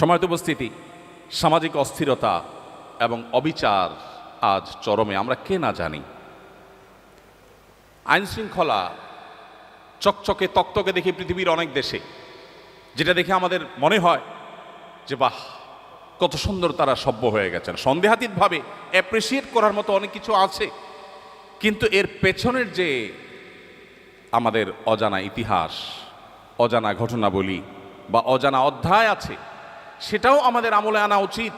সময়ত উপস্থিতি সামাজিক অস্থিরতা এবং অবিচার আজ চরমে, আমরা কে না জানি। আইন শৃঙ্খলা চকচকে তক্তকে দেখি পৃথিবীর অনেক দেশে, যেটা দেখে আমাদের মনে হয় যে, বাহ, কত সুন্দর তারা সভ্য হয়ে গেছেন। সন্দেহাতীতভাবে অ্যাপ্রিসিয়েট করার মতো অনেক কিছু আছে, কিন্তু এর পেছনের যে আমাদের অজানা ইতিহাস, অজানা ঘটনাবলী বা অজানা অধ্যায় আছে সেটাও আমাদের আমলে আনা উচিত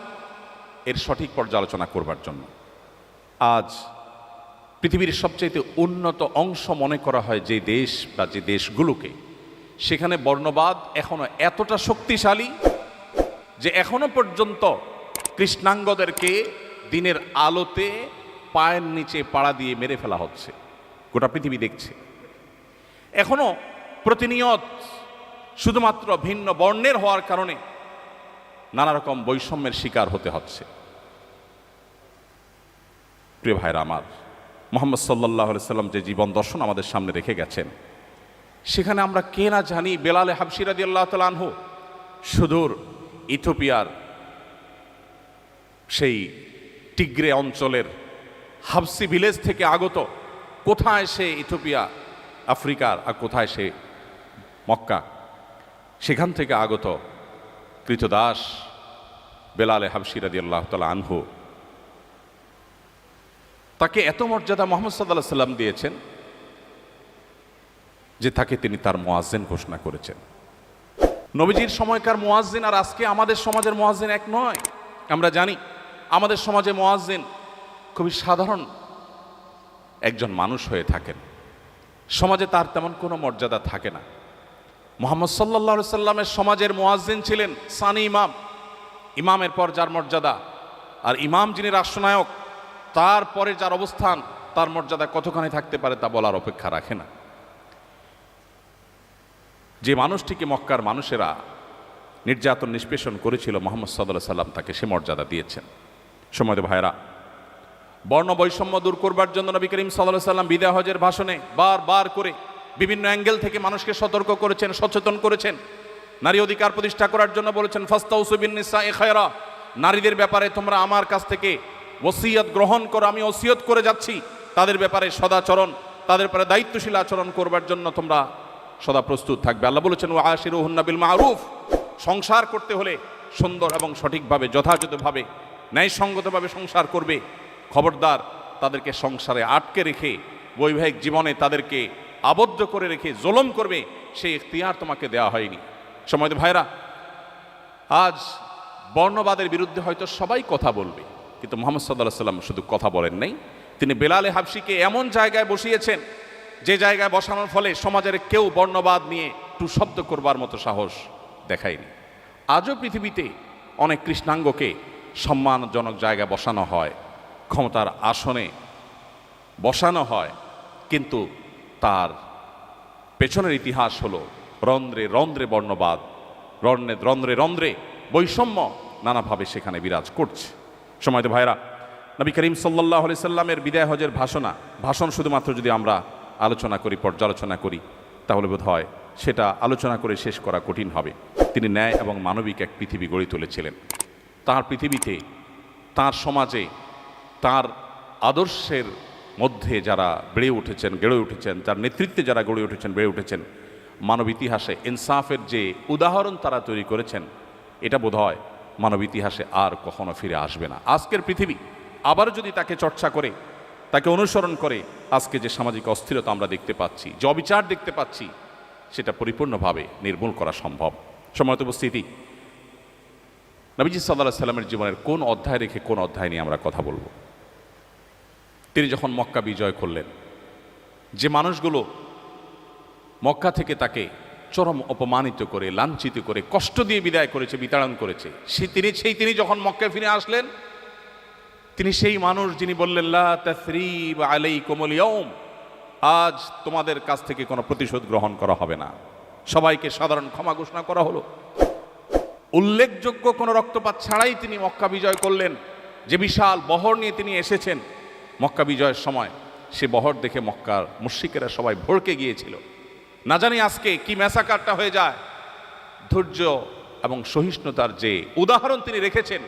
এর সঠিক পর্যালোচনা করবার জন্য। আজ পৃথিবীর সবচেয়ে উন্নত অংশ মনে করা হয় যে দেশ বা যে দেশগুলোকে, সেখানে বর্ণবাদ এখনও এতটা শক্তিশালী যে এখনও পর্যন্ত কৃষ্ণাঙ্গদেরকে দিনের আলোতে পায়ের নিচে পাড়া দিয়ে মেরে ফেলা হচ্ছে। গোটা পৃথিবী দেখছে। এখনও প্রতিনিয়ত শুধুমাত্র ভিন্ন বর্ণের হওয়ার কারণে নানা রকম বৈষম্যের শিকার হতে হচ্ছে। প্রিয় ভাইরা আমার, মোহাম্মদ সাল্লাহ সাল্লাম যে জীবন দর্শন আমাদের সামনে রেখে গেছেন, সেখানে আমরা কে না জানি বেলালে হাবসিরাদি আল্লাহ তালানহু সুদূর ইথোপিয়ার সেই টিগ্রে অঞ্চলের হাবসি ভিলেজ থেকে আগত, কোথায় সে ইথোপিয়া আফ্রিকার আর কোথায় সে মক্কা, সেখান থেকে আগত কৃতদাস বেলালে হাবসিরাদি আল্লাহ তালা আনহু। তাকে এত মর্যাদা মোহাম্মদ সাল্লাহ সাল্লাম দিয়েছেন যে তাকে তিনি তার মোয়াজ্জেন ঘোষণা করেছেন। নবীজির সময়কার মোয়াজ্জিন আর আজকে আমাদের সমাজের মোয়াজ্জিন এক নয়। আমরা জানি আমাদের সমাজে মোয়াজ্জিন খুবই সাধারণ একজন মানুষ হয়ে থাকেন। সমাজে তার তেমন কোনো মর্যাদা থাকে না। মোহাম্মদ সাল্লা সাল্লামের সমাজের মোয়াজ্জিন ছিলেন সানি ইমাম। ইমামের পর যার মর্যাদা। আর ইমাম যিনি রাষ্ট্রনায়ক তারপরে যার অবস্থান, তার মর্যাদা কতখানি থাকতে পারে তা বলার অপেক্ষা রাখে না। যে মানুষটিকে মক্কার মানুষেরা নির্যাতন, নিষ্পেষণ করেছিল মোহাম্মদ সাল্লাহ সাল্লাম, তাকে সে মর্যাদা দিয়েছেন। সময় ভাইরা বর্ণ বৈষম্য দূর করবার জন্য নবী করিম সাল্লাহ সাল্লাম বিদায় হজের ভাষণে বার বার করে বিভিন্ন অ্যাঙ্গেল থেকে মানুষকে সতর্ক করেছেন, সচেতন করেছেন। নারী অধিকার প্রতিষ্ঠা করার জন্য বলেছেন ফাস্তাউসুবিন নিসা এ খায়রা। নারীদের ব্যাপারে তোমরা আমার কাছ থেকে ওসিয়ত গ্রহণ করো, আমি ওসিয়ত করে যাচ্ছি। তাদের ব্যাপারে সদাচরণ, তাদের ব্যাপারে দায়িত্বশীল আচরণ করবার জন্য তোমরা সদা প্রস্তুত থাকবে। আল্লাহ বলেছেন ও আশির বিল মারুফ। সংসার করতে হলে সুন্দর এবং সঠিকভাবে, যথাযথভাবে, ন্যায়সঙ্গতভাবে সংসার করবে। খবরদার তাদেরকে সংসারে আটকে রেখে, বৈবাহিক জীবনে তাদেরকে আবদ্ধ করে রেখে, জোলম করবে, সেই এখতিয়ার তোমাকে দেওয়া হয়নি। সময় ভাইরা, আজ বর্ণবাদের বিরুদ্ধে হয়তো সবাই কথা বলবে, কিন্তু মোহাম্মদ সাল্লাহ সাল্লাম শুধু কথা বলেন নাই। তিনি বেলালে হাবসিকে এমন জায়গায় বসিয়েছেন, যে জায়গায় বসানোর ফলে সমাজের কেউ বর্ণবাদ নিয়ে টু শব্দ করবার মতো সাহস দেখায়নি। আজও পৃথিবীতে অনেক কৃষ্ণাঙ্গকে সম্মানজনক জায়গায় বসানো হয়, ক্ষমতার আসনে বসানো হয়, কিন্তু তার পেছনের ইতিহাস হলো রন্ধ্রে রন্ধ্রে বর্ণবাদ, রন্ধ্রে রন্ধ্রে রন্ধ্রে বৈষম্য নানাভাবে সেখানে বিরাজ করছে। সময় তো ভাইরা নবী করিম সাল্লাহ আলি সাল্লামের বিদায় হজের ভাষণা, ভাষণ শুধুমাত্র যদি আমরা আলোচনা করি, পর্যালোচনা করি, তাহলে বোধ হয় সেটা আলোচনা করে শেষ করা কঠিন হবে। তিনি ন্যায় এবং মানবিক এক পৃথিবী গড়ে তুলেছিলেন। তার পৃথিবীতে, তার সমাজে, তার আদর্শের মধ্যে যারা বেড়ে উঠেছেন, গড়ে উঠেছেন তার নেতৃত্বে যারা গড়ে উঠেছেন, বেড়ে উঠেছেন মানব ইতিহাসে ইনসাফের যে উদাহরণ তারা তৈরি করেছেন, এটা বোধ হয় মানব ইতিহাসে আর কখনো ফিরে আসবে না। আজকের পৃথিবী আবার যদি তাকে চর্চা করে, তাকে অনুসরণ করে, আজকে যে সামাজিক অস্থিরতা আমরা দেখতে পাচ্ছি, যে অবিচার দেখতে পাচ্ছি, সেটা পরিপূর্ণভাবে নির্মূল করা সম্ভব। সময়ত উপস্থিতি, নবীজি সাল্লাহ সাল্লামের জীবনের কোন অধ্যায় রেখে কোন অধ্যায় নিয়ে আমরা কথা বলব? তিনি যখন মক্কা বিজয় করলেন, যে মানুষগুলো মক্কা থেকে তাকে চরম অপমানিত করে, লাঞ্ছিত করে, কষ্ট দিয়ে বিদায় করেছে, বিতাড়ন করেছে। সে তিনি, সেই তিনি যখন মক্কায় ফিরে আসলেন, তিনি সেই মানুষ যিনি বললেন আলাইকুম আল-ইয়াউম আজ তোমাদের কাছ থেকে কোনো প্রতিশোধ গ্রহণ করা হবে না। সবাইকে সাধারণ ক্ষমা ঘোষণা করা হলো। উল্লেখযোগ্য কোনো রক্তপাত ছাড়াই তিনি মক্কা বিজয় করলেন। যে বিশাল বহর নিয়ে তিনি এসেছেন, মক্কা বিজয়ের সময় সে বহর দেখে মক্কার মুশ্রিকেরা সবাই ভড়কে গিয়েছিল। না জানি আজকে কি ম্যাসাকারটা হয়ে যায়। ধৈর্য এবং সহিষ্ণুতার যে উদাহরণ তিনি রেখেছেন,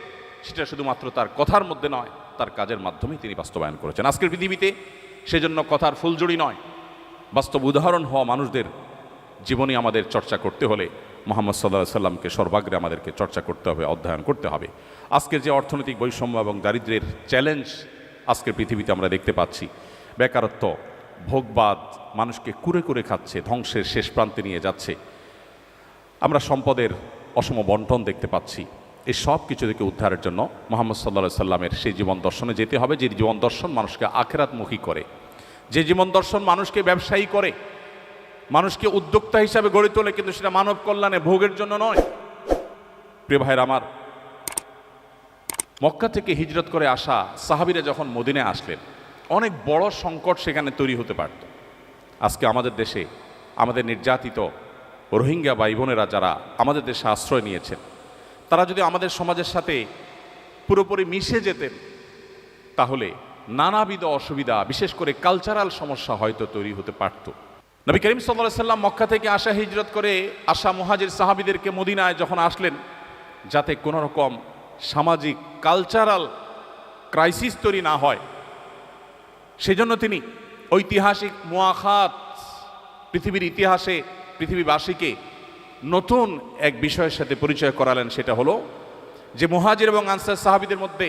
সেটা শুধুমাত্র তার কথার মধ্যে নয়, তার কাজের মাধ্যমে তিনি বাস্তবায়ন করেছেন। আজকের পৃথিবীতে সেজন্য কথার ফুলজুড়ি নয়। বাস্তব উদাহরণ হওয়া মানুষদের জীবনে আমাদের চর্চা করতে হলে মোহাম্মদ সাল্লাহ সাল্লামকে সর্বাগ্রে আমাদেরকে চর্চা করতে হবে, অধ্যয়ন করতে হবে। আজকের যে অর্থনৈতিক বৈষম্য এবং দারিদ্র্যের চ্যালেঞ্জ আজকের পৃথিবীতে আমরা দেখতে পাচ্ছি, বেকারত্ব ভোগবাদ মানুষকে কুরে কুরে খাচ্ছে, ধ্বংসের শেষ প্রান্তে নিয়ে যাচ্ছে। আমরা সম্পদের অসম বন্টন দেখতে পাচ্ছি। এই সব কিছু থেকে উদ্ধারের জন্য মোহাম্মদ সাল্লা সাল্লামের সেই জীবন দর্শনে যেতে হবে, যে জীবন দর্শন মানুষকে আখেরাতমুখী করে। যে জীবন দর্শন মানুষকে ব্যবসায়ী করে, মানুষকে উদ্যোক্তা হিসাবে গড়ে তোলে, কিন্তু সেটা মানব কল্যাণে ভোগের জন্য নয়। প্রিয় ভাইয়ের আমার, মক্কা থেকে হিজরত করে আসা সাহাবিরা যখন মদিনে আসলেন অনেক বড় সংকট সেখানে তৈরি হতে পারত। আজকে আমাদের দেশে আমাদের নির্যাতিত রোহিঙ্গা ভাই বোনেরা যারা আমাদের দেশে আশ্রয় নিয়েছেন, তারা যদি আমাদের সমাজের সাথে পুরোপুরি মিশে যেতেন, তাহলে নানাবিধ অসুবিধা, বিশেষ করে কালচারাল সমস্যা হয়তো তৈরি হতে পারত। নবী করিম সাল্লাহ সাল্লাম মক্কা থেকে আসা হিজরত করে আসা মহাজির সাহাবিদেরকে মদিনায় যখন আসলেন, যাতে কোনো রকম সামাজিক কালচারাল ক্রাইসিস তৈরি না হয় সেজন্য তিনি ঐতিহাসিক মোয়াখাত পৃথিবীর ইতিহাসে পৃথিবীবাসীকে নতুন এক বিষয়ের সাথে পরিচয় করালেন, সেটা হলো যে মুহাজির এবং আনসার সাহাবিদের মধ্যে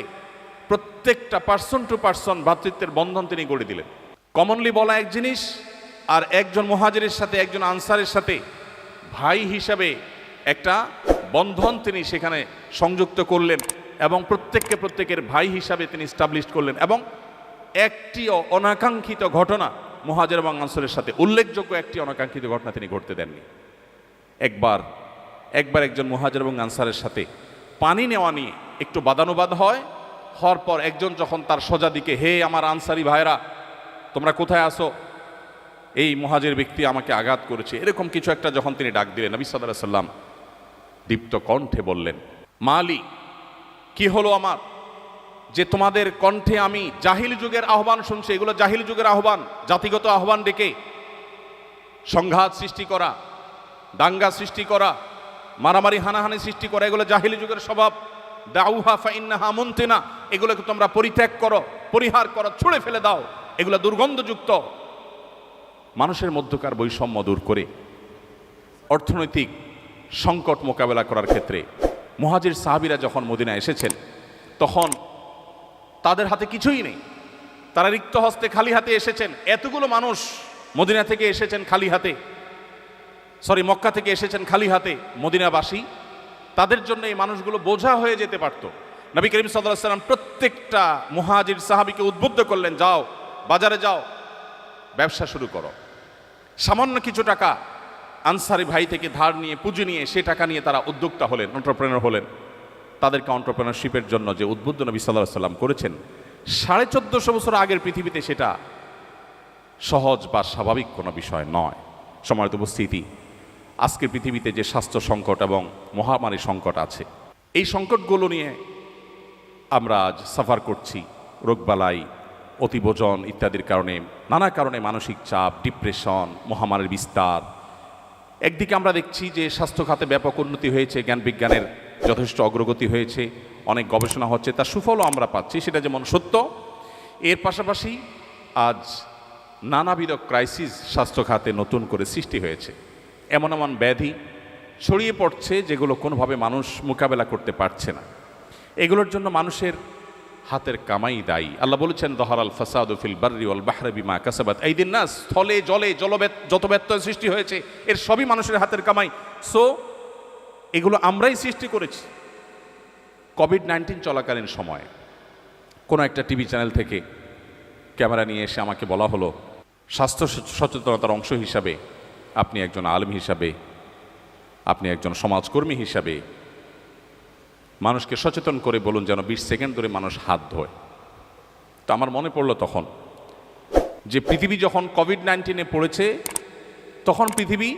প্রত্যেকটা পার্সন টু পার্সন ভ্রাতৃত্বের বন্ধন তিনি গড়ে দিলেন। কমনলি বলা এক জিনিস, আর একজন মুহাজিরের সাথে একজন আনসারের সাথে ভাই হিসাবে একটা বন্ধন তিনি সেখানে সংযুক্ত করলেন এবং প্রত্যেককে প্রত্যেকের ভাই হিসাবে তিনি স্টাবলিশ করলেন এবং একটি অনাকাঙ্ক্ষিত ঘটনা মুহাজির আনসারের সাথে, উল্লেখযোগ্য একটি অনাকাঙ্ক্ষিত ঘটনা তিনি ঘটতে দেননি। একবার একবার একজন মুহাজির এবং আনসারের সাথে পানি নেওয়া নিয়ে একটু বাদানুবাদ হয়, হওয়ার পর একজন যখন তার সোজা দিকে, হে আমার আনসারি ভাইরা তোমরা কোথায় আসো এই মহাজের ব্যক্তি আমাকে আঘাত করেছে। এরকম কিছু একটা যখন তিনি ডাক দিলেন, নবী সাল্লাহ সাল্লাম দীপ্ত কণ্ঠে বললেন, মালি, কি হলো আমার? যে তোমাদের কণ্ঠে আমি জাহিল যুগের আহ্বান শুনছি, এগুলো জাহিল যুগের আহ্বান, জাতিগত আহ্বান ডেকে সংঘাত সৃষ্টি করা, দাঙ্গা সৃষ্টি করা, মারামারি, হানাহানি সৃষ্টি করা, এগুলো জাহিলি যুগের স্বভাব। দাউহা ফাইন্নাহা মুনতিনা, এগুলোকে তোমরা পরিত্যাগ করো, পরিহার করো, ছুঁড়ে ফেলে দাও, এগুলো দুর্গন্ধযুক্ত। মানুষের মধ্যকার বৈষম্য দূর করে অর্থনৈতিক সংকট মোকাবেলা করার ক্ষেত্রে মহাজির সাহাবিরা যখন মদিনা এসেছেন, তখন তাদের হাতে কিছুই নেই। তারা রিক্ত হস্তে খালি হাতে এসেছেন। এতগুলো মানুষ মদিনা থেকে এসেছেন খালি হাতে। সরি, মক্কা থেকে এসেছেন খালি হাতে মদিনাবাসী। তাদের জন্য এই মানুষগুলো বোঝা হয়ে যেতে পারত। নবী করিম সাল্লাহ সাল্লাম প্রত্যেকটা মুহাজির সাহাবিকে উদ্বুদ্ধ করলেন, যাও, বাজারে যাও, ব্যবসা শুরু করো। সামান্য কিছু টাকা আনসারি ভাই থেকে ধার নিয়ে, পুঁজি নিয়ে সে টাকা নিয়ে তারা উদ্যোক্তা হলেন অন্টারপ্রেনার হলেন। তাদেরকে অন্টারপ্রেনারশিপের জন্য যে উদ্বুদ্ধ নবী সাল্লাহ সাল্লাম করেছেন, সাড়ে চোদ্দশো বছর আগের পৃথিবীতে সেটা সহজ বা স্বাভাবিক কোনো বিষয় নয়। সময়ত উপস্থিতি, আজকের পৃথিবীতে যে স্বাস্থ্য সংকট এবং মহামারী সংকট আছে, এই সংকটগুলো নিয়ে আমরা আজ সাফার করছি রোগবালাই, অতিভোজন ইত্যাদির কারণে, নানা কারণে মানসিক চাপ, ডিপ্রেশন, মহামারীর বিস্তার। একদিকে আমরা দেখছি যে স্বাস্থ্য খাতে ব্যাপক উন্নতি হয়েছে জ্ঞান বিজ্ঞানের যথেষ্ট অগ্রগতি হয়েছে, অনেক গবেষণা হচ্ছে, তার সুফলও আমরা পাচ্ছি, সেটা যেমন সত্য। এর পাশাপাশি আজ নানাবিধ ক্রাইসিস স্বাস্থ্য খাতে নতুন করে সৃষ্টি হয়েছে। এমন এমন ব্যাধি ছড়িয়ে পড়ছে যেগুলো কোনোভাবে মানুষ মোকাবেলা করতে পারছে না। এগুলোর জন্য মানুষের হাতের কামাই দায়ী। আল্লাহ বলেছেন, দহরাল ফাসাদ ফিল বার্রি ওয়াল বাহরে বিমা কাসাবাত এই দিন না স্থলে, জলে, জলবেত, যত ব্যত্যয় সৃষ্টি হয়েছে, এর সবই মানুষের হাতের কামাই। সো এগুলো আমরাই সৃষ্টি করেছি। কোভিড নাইন্টিন চলাকালীন সময়ে কোনো একটা টিভি চ্যানেল থেকে ক্যামেরা নিয়ে এসে আমাকে বলা হলো, স্বাস্থ্য সচেতনতার অংশ হিসাবে আপনি একজন আলম হিসাবে, আপনি একজন সমাজকর্মী হিসাবে মানুষকে সচেতন করে বলুন যেন বিশ সেকেন্ড ধরে মানুষ হাত ধোয়। তো আমার মনে পড়ল তখন যে পৃথিবী যখন কোভিড নাইন্টিনে পড়েছে, তখন পৃথিবী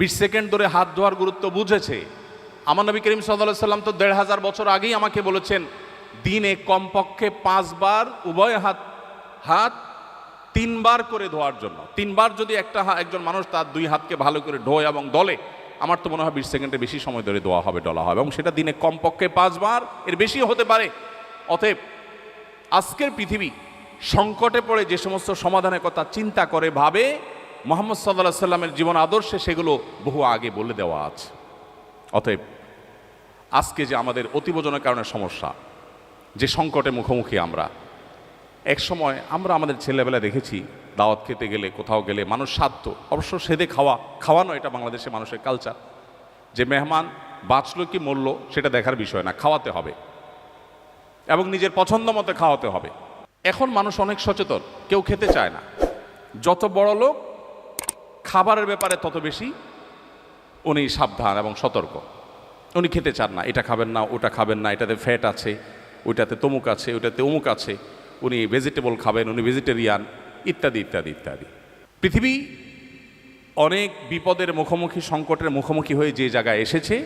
বিশ সেকেন্ড ধরে হাত ধোয়ার গুরুত্ব বুঝেছে। আমার নবী করিম সাল্লাহ সাল্লাম তো দেড় হাজার বছর আগেই আমাকে বলেছেন, দিনে কমপক্ষে পাঁচবার উভয় হাত হাত তিনবার করে ধোয়ার জন্য। তিনবার যদি একটা একজন মানুষ তার দুই হাতকে ভালো করে ধোয় এবং দলে, আমার তো মনে হয় বিশ সেকেন্ডে বেশি সময় ধরে দোয়া হবে, ডলা হবে এবং সেটা দিনে কমপক্ষে পাঁচবার, এর বেশি হতে পারে। অতএব আজকের পৃথিবী সংকটে পড়ে যে সমস্ত সমাধানের কথা চিন্তা করে ভাবে মোহাম্মদ সাল্লাহ সাল্লামের জীবন আদর্শে সেগুলো বহু আগে বলে দেওয়া আছে। অতএব, আজকে যে আমাদের অতিবোজনের কারণে সমস্যা, যে সংকটে মুখোমুখি আমরা, এক সময় আমরা আমাদের ছেলেবেলা দেখেছি, দাওয়াত খেতে গেলে, কোথাও গেলে মানুষ সাধ্য, অবশ্য সেদে খাওয়া খাওয়ানো এটা বাংলাদেশে মানুষের কালচার যে মেহমান বাঁচলো কি মরল সেটা দেখার বিষয় না, খাওয়াতে হবে। এবং নিজের পছন্দ মতো খাওয়াতে হবে। এখন মানুষ অনেক সচেতন, কেউ খেতে চায় না। যত বড় লোক খাবারের ব্যাপারে তত বেশি উনি সাবধান এবং সতর্ক। উনি খেতে চান না, এটা খাবেন না, ওটা খাবেন না, এটাতে ফ্যাট আছে ওইটাতে তমুক আছে ওইটাতে অমুক আছে, উনি ভেজিটেবল খাবেন, উনি ভেজিটেরিয়ান ইত্যাদি ইত্যাদি ইত্যাদি। পৃথিবী অনেক বিপদের মুখোমুখি, সংকটের মুখোমুখি হয়ে যে জায়গায় এসেছে,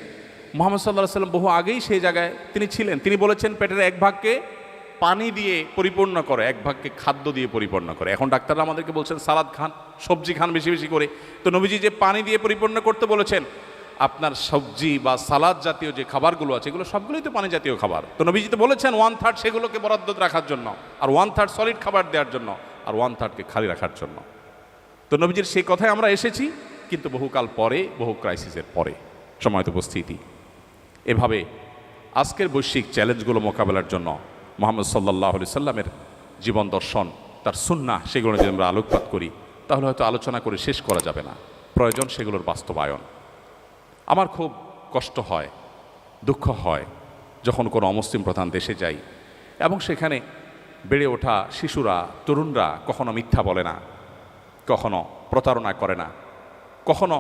মোহাম্মদ সাল্লাহ সাল্লাম বহু আগেই সেই জায়গায় তিনি ছিলেন। তিনি বলেছেন, পেটের এক ভাগকে পানি দিয়ে পরিপূর্ণ করে, এক ভাগকে খাদ্য দিয়ে পরিপূর্ণ করে। এখন ডাক্তাররা আমাদেরকে বলছেন, সালাদ খান, সবজি খান বেশি বেশি করে। তো নবীজি যে পানি দিয়ে পরিপূর্ণ করতে বলেছেন, আপনার সবজি বা সালাদ জাতীয় যে খাবারগুলো আছে, এগুলো সবগুলোই তো পানি জাতীয় খাবার। তো নবীজি তো বলেছেন ওয়ান থার্ড সেগুলোকে বরাদ্দ রাখার জন্য, আর ওয়ান থার্ড সলিড খাবার দেওয়ার জন্য, আর ওয়ান থার্ডকে খালি রাখার জন্য। তো নবীজির সেই কথায় আমরা এসেছি, কিন্তু বহুকাল পরে, বহু ক্রাইসিসের পরে সময়ত উপস্থিতি। এভাবে আজকের বৈশ্বিক চ্যালেঞ্জগুলো মোকাবেলার জন্য মোহাম্মদ সাল্লাহ আলি সাল্লামের জীবন দর্শন, তার সুন্না সেগুলো যদি আমরা আলোকপাত করি, তাহলে হয়তো আলোচনা করে শেষ করা যাবে না। প্রয়োজন সেগুলোর বাস্তবায়ন। আমার খুব কষ্ট হয়, দুঃখ হয় যখন কোনো অমুসলিম প্রধান দেশে যাই এবং সেখানে বেড়ে ওঠা শিশুরা, তরুণরা কখনো মিথ্যা বলে না, কখনো প্রতারণা করে না, কখনো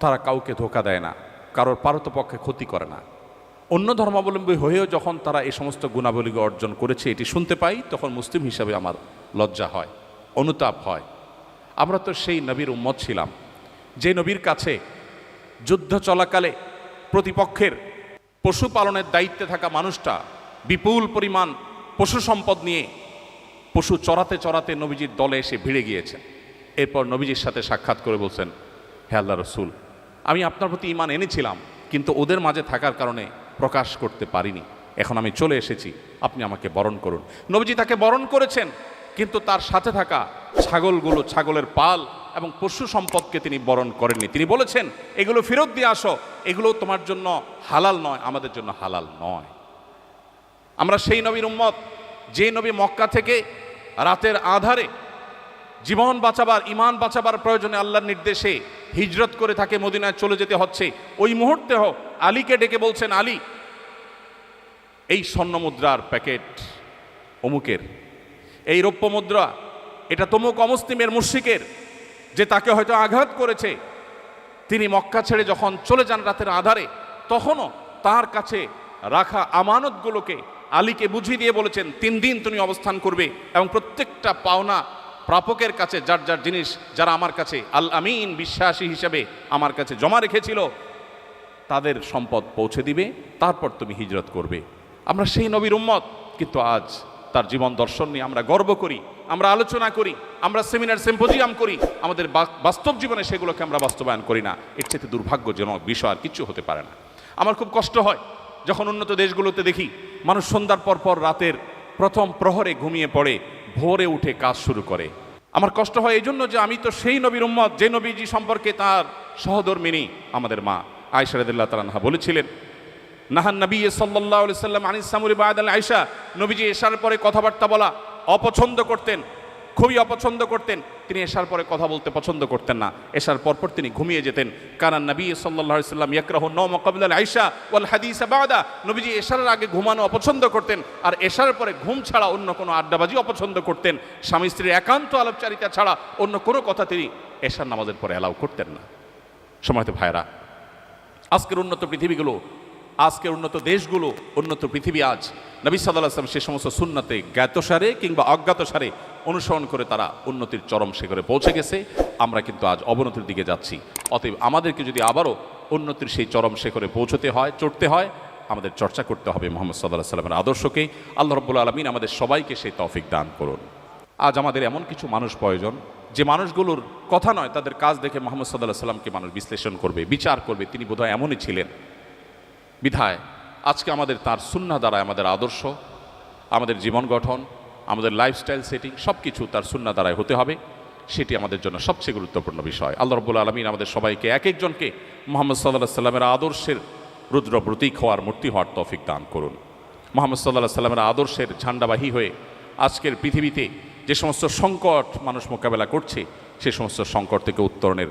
তারা কাউকে ধোকা দেয় না, কারোর পারতপক্ষে ক্ষতি করে না। অন্য ধর্মাবলম্বী হয়েও যখন তারা এই সমস্ত গুণাবলী অর্জন করেছে, এটি শুনতে পাই, তখন মুসলিম হিসাবে আমার লজ্জা হয়, অনুতাপ হয়। আমরা তো সেই নবীর উম্মত ছিলাম। যে নবীর কাছে যুদ্ধ চলাকালে প্রতিপক্ষের পশুপালনের দায়িত্বে থাকা মানুষটা বিপুল পরিমাণ পশু সম্পদ নিয়ে পশু চড়াতে চড়াতে নবীজির দলে এসে ভিড়ে গিয়েছেন। এরপর নবীজির সাথে সাক্ষাৎ করে বলছেন, হে আল্লাহ রসুল, আমি আপনার প্রতি ইমান এনেছিলাম, কিন্তু ওদের মাঝে থাকার কারণে প্রকাশ করতে পারিনি। এখন আমি চলে এসেছি, আপনি আমাকে বরণ করুন। নবীজি তাকে বরণ করেছেন, কিন্তু তার সাথে থাকা ছাগলগুলো, ছাগলের পাল এবং পশু সম্পদকে তিনি বরণ করেননি। তিনি বলেছেন, এগুলো ফেরত দিয়ে আসো, এগুলো তোমার জন্য হালাল নয়, আমাদের জন্য হালাল নয়। আমরা সেই নবীর উম্মত, যে নবী মক্কা থেকে রাতের আধারে জীবন বাঁচাবার ইমান বাঁচাবার প্রয়োজনে আল্লাহর নির্দেশে হিজরত করে তাকে মদিনায় চলে যেতে হচ্ছে, ওই মুহূর্তে হোক আলীকে ডেকে বলছেন, আলী, এই স্বর্ণ মুদ্রার প্যাকেট অমুকের। এই রৌপ্য মুদ্রা এটা তমুক অমুসলিমের মুর্শিকের যে তাকে হয়তো আঘাত করেছে। তিনি মক্কা ছেড়ে যখন চলে যান রাতের আধারে, তখনও তার কাছে রাখা আমানতগুলোকে আলীকে বুঝিয়ে দিয়ে বলেছেন, তিন দিন তুমি অবস্থান করবে এবং প্রত্যেকটা পাওনা প্রাপকের কাছে, যার যার জিনিস যারা আমার কাছে, আল আমিন বিশ্বাসী হিসেবে আমার কাছে জমা রেখেছিল তাদের সম্পদ পৌঁছে দিবে, তারপর তুমি হিজরত করবে। আমরা সেই নবীর উম্মত, কিন্তু আজ তার জীবন দর্শন নিয়ে আমরা গর্ব করি, আমরা আলোচনা করি, আমরা সেমিনার, সেম্পোজিয়াম করি, আমাদের বাস্তব জীবনে সেগুলোকে আমরা বাস্তবায়ন করি না। এর চেয়ে দুর্ভাগ্যজনক বিষয় আর কিছু হতে পারে না। আমার খুব কষ্ট হয় যখন উন্নত দেশগুলোতে দেখি, মানুষ সন্ধ্যার পর পর রাতের প্রথম প্রহরে ঘুমিয়ে পড়ে, ভোরে উঠে কাজ শুরু করে। আমার কষ্ট হয় এই জন্য যে আমি তো সেই নবীর উম্মত, যে নবীজি সম্পর্কে তার সহধর্মিনী আমাদের মা। আয়সা রদুল্লাহ তালানহা বলেছিলেন নাহান নবী সাল্লাহ সাল্লাম আনিস সামুরি বায়দ আল আয়সা নবীজি এসার পরে কথাবার্তা বলা অপছন্দ করতেন, খুবই অপছন্দ করতেন। তিনি এসার পরে কথা বলতে পছন্দ করতেন না। এসার পরপর তিনি ঘুমিয়ে যেতেন। কারণ নবী সাল্লাহ সাল্লাম ইয়াকরাহ ন মকাবিল আয়সা ওয়াল হাদিস বাদা। নবীজি এশারের আগে ঘুমানো অপছন্দ করতেন আর এশার পরে ঘুম ছাড়া অন্য কোনো আড্ডাবাজি অপছন্দ করতেন। স্বামী স্ত্রীর একান্ত আলাপচারিতা ছাড়া অন্য কোনো কথা তিনি এশার নামাজের পরে অ্যালাউ করতেন না। সময়ত ভাইরা আজকের উন্নত পৃথিবীগুলো, আজকের উন্নত দেশগুলো, উন্নত পৃথিবী আজ। নবী সাল্লাহ আসলাম সে সমস্ত সুন্নাতে জ্ঞাতসারে কিংবা অজ্ঞাতসারে অনুসরণ করে তারা উন্নতির চরম শিখরে পৌঁছে গেছে। আমরা কিন্তু আজ অবনতির দিকে যাচ্ছি। অতএব আমাদেরকে যদি আবারও উন্নতির সেই চরম শেখরে পৌঁছতে হয়, চড়তে হয়, আমাদের চর্চা করতে হবে মোহাম্মদ সাল্লাহ সাল্লামের আদর্শকে। আল্লাহ রব্বুল আলমিন আমাদের সবাইকে সেই তৌফিক দান করুন। আজ আমাদের এমন কিছু মানুষ প্রয়োজন যে মানুষগুলোর কথা নয়, তাদের কাজ দেখে মোহাম্মদ সাল্লাহ সাল্লামকে মানুষ বিশ্লেষণ করবে, বিচার করবে। তিনি বোধহয় এমনই ছিলেন। বিধায়, আজকে আমাদের তার সুন্না দ্বারা আমাদের আদর্শ, আমাদের জীবন গঠন, আমাদের লাইফস্টাইল সেটিং সব কিছু তার সুন্না দ্বারাই হতে হবে। সেটি আমাদের জন্য সবচেয়ে গুরুত্বপূর্ণ বিষয়। আল্লাহ রব্বুল আলমিন আমাদের সবাইকে এক একজনকে মোহাম্মদ সাল্লাহ সাল্লামের আদর্শের রুদ্র প্রতীক হওয়ার মূর্তি হওয়ার তৌফিক দান করুন। মোহাম্মদ সাল্লাহ সাল্লামের আদর্শের ঝান্ডাবাহী হয়ে আজকের পৃথিবীতে যে সমস্ত সংকট মানুষ মোকাবেলা করছে, সে সমস্ত সংকট থেকে উত্তরণের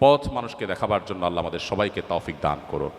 পথ মানুষকে দেখাবার জন্য আল্লাহ আমাদের সবাইকে তৌফিক দান করুন।